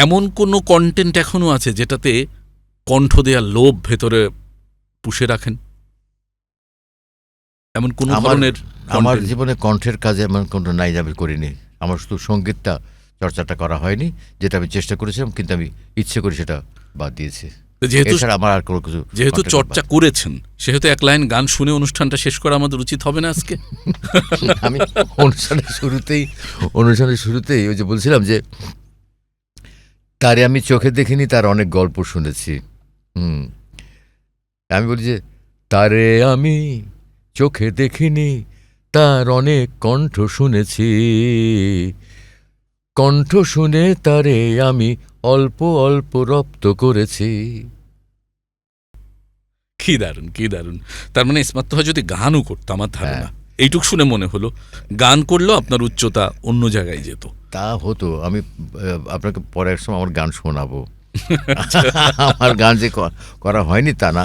এমন কোনো কন্টেন্ট এখনও আছে যেটাতে কণ্ঠ দেওয়ার লোভ ভেতরে পুষে রাখেন? এমন কোন ধরনের আমার জীবনে কণ্ঠের কাজে এমন কোনো নাই আমি করিনি। আমার শুধু সঙ্গীতটা চর্চাটা করা হয়নি যেটা আমি চেষ্টা করেছিলাম কিন্তু আমি ইচ্ছে করে সেটা বাদ দিয়েছি। যেহেতু আমার আর কোনো কিছু যেহেতু চর্চা করেছেন সেহেতু এক লাইন গান শুনে অনুষ্ঠানটা শেষ করা আমাদের উচিত হবে না আজকে? আমি অনুষ্ঠানের শুরুতেই অনুষ্ঠানের শুরুতেই ওই যে বলছিলাম যে তারে আমি চোখে দেখিনি তার অনেক গল্প শুনেছি। হুম। আমি বলি যে তারে আমি চোখে দেখিনি তার অনেক কণ্ঠ শুনেছি। কণ্ঠ শুনে তারে আমি অল্প অল্প রপ্ত করেছি। কি দারুণ কি দারুণ। তার মানে ইসমাত যদি গানও করতো আমার ধারণা। হ্যাঁ। এইটুক শুনে মনে হলো, গান করলেও আপনার উচ্চতা অন্য জায়গায় যেত। তা হতো, আমি আপনাকে পরের সময় আমার গান শোনাবো। আমার গান যে করা হয়নি তা না।